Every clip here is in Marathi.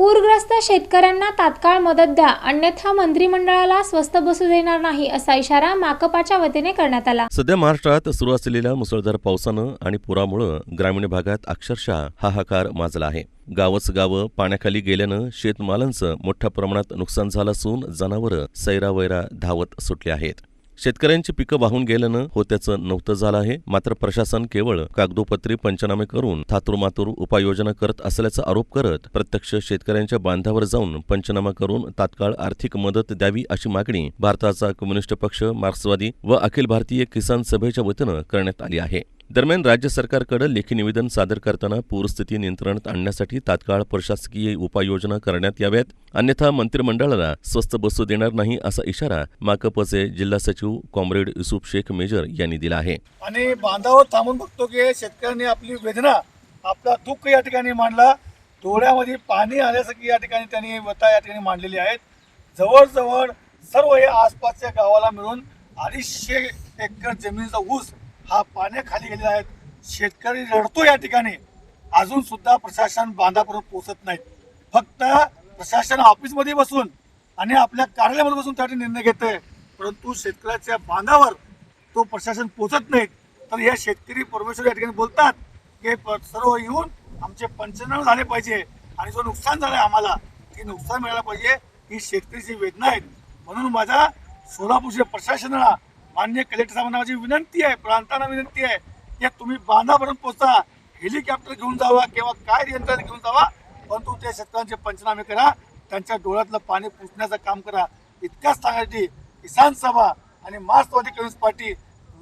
पूरग्रस्त शेतकऱ्यांना तात्काळ मदत द्या अन्यथा मंत्रिमंडळाला स्वस्त बसू देणार नाही असा इशारा माकपाच्या वतीने करण्यात आला. सध्या महाराष्ट्रात सुरू असलेल्या मुसळधार पावसानं आणि पुरामुळं ग्रामीण भागात अक्षरशः हाहाकार माजला आहे. गावच गावं पाण्याखाली गेल्यानं शेतमालांचं मोठ्या प्रमाणात नुकसान झालं असून जनावरं सैरावैरा धावत सुटली आहेत. शेतकऱ्यांची पिकं वाहून गेल्यानं होत्याचं नव्हतं झालं आहे. मात्र प्रशासन केवळ कागदोपत्री पंचनामे करून थातुरमातुर उपाययोजना करत असल्याचा आरोप करत प्रत्यक्ष शेतकऱ्यांच्या बांधावर जाऊन पंचनामा करून तात्काळ आर्थिक मदत द्यावी अशी मागणी भारताचा कम्युनिस्ट पक्ष मार्क्सवादी व अखिल भारतीय किसान सभेच्या वतीनं करण्यात आली आहे. दरम्यान राज्य सरकारकडे लेखी निवेदन सादर करताना पूरस्थिती नियंत्रणात आणण्यासाठी तात्काळ प्रशासकीय उपाययोजना करण्यात याव्यात. अन्यथा मंत्रिमंडळाला स्वस्त बसू देणार नाही असा इशारा माकपचे जिल्हा सचिव कॉम्रेड युसुफ शेख मेजर यांनी दिला आहे. आणि बांधावर थांबून बघतो की शेतकऱ्यांनी आपली वेदना आपला दुःख या ठिकाणी मांडला. डोळ्यामध्ये पाणी आल्यासारखी या ठिकाणी त्यांनी व्यथा या ठिकाणी मांडलेली आहेत. जवळजवळ सर्व हे आसपासच्या गावाला मिळून अडीचशे एकर जमिनीचा ऊस हा पाण्याखाली गेलेला आहे. शेतकरी रडतो या ठिकाणी. अजून सुद्धा प्रशासन बांधापर्यंत पोहोचत नाहीत. फक्त प्रशासन ऑफिसमध्ये बसून आणि आपल्या कार्यालयामध्ये बसून त्यासाठी निर्णय घेत आहे परंतु शेतकऱ्याच्या बांधावर तो प्रशासन पोचत नाहीत. तर या शेतकरी परमेश्वर या ठिकाणी बोलतात की प- सर्व येऊन आमचे पंचनामे झाले पाहिजे आणि जो नुकसान झालं आहे आम्हाला ते नुकसान मिळालं पाहिजे. ही शेतकरीची वेदना आहेत. म्हणून माझा सोलापूरच्या प्रशासनाला मान्य कलेक्टर साहेबांना माझी विनंती आहे प्रांतांना विनंती आहे की तुम्ही बांधापर्यंत पोहोचा हेलिकॉप्टर घेऊन जावा किंवा काय यंत्रणा घेऊन जावा परंतु त्या शेतकऱ्यांचे पंचनामे करा त्यांच्या डोळ्यातलं पाणी पुसण्याचं काम करा. इतक्याच सांगायची किसान सभा आणि मार्क्सवादी कम्युनिस्ट पार्टी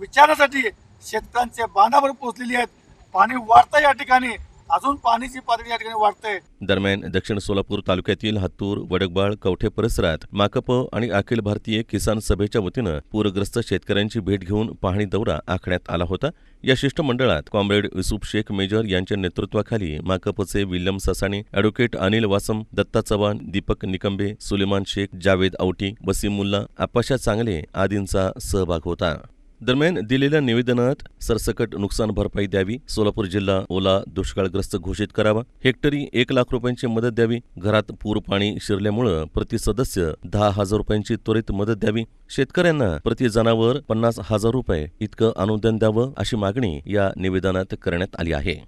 विचारासाठी शेतकऱ्यांचे बांधावर पोहोचलेली आहेत. पाणी वाढतं या ठिकाणी. अजून पाण्याची पातळी या ठिकाणी वाढते. दरम्यान दक्षिण सोलापूर तालुक्यातील हत्तूर वडकबाळ कवठे परिसरात माकप आणि अखिल भारतीय किसान सभेच्या वतीनं पूरग्रस्त शेतकऱ्यांची भेट घेऊन पाहणी दौरा आखण्यात आला होता. या शिष्टमंडळात कॉम्रेड युसुफ शेख मेजर यांच्या नेतृत्वाखाली माकपचे विल्यम ससाणे अॅडव्होकेट अनिल वासम दत्ता चव्हाण दीपक निकंबे सुलेमान शेख जावेद औटी वसीमुल्ला अप्पाशा आपाशा चांगले आदींचा सहभाग होता. दरम्यान दिलेल्या निवेदनात सरसकट नुकसान भरपाई द्यावी सोलापूर जिल्हा ओला दुष्काळग्रस्त घोषित करावा हेक्टरी एक लाख रुपयांची मदत द्यावी घरात पूर पाणी शिरल्यामुळं प्रति सदस्य दहा हजार रुपयांची त्वरित मदत द्यावी शेतकऱ्यांना प्रति जनावर पन्नास हजार रुपये इतकं अनुदान द्यावं अशी मागणी या निवेदनात करण्यात आली आहे.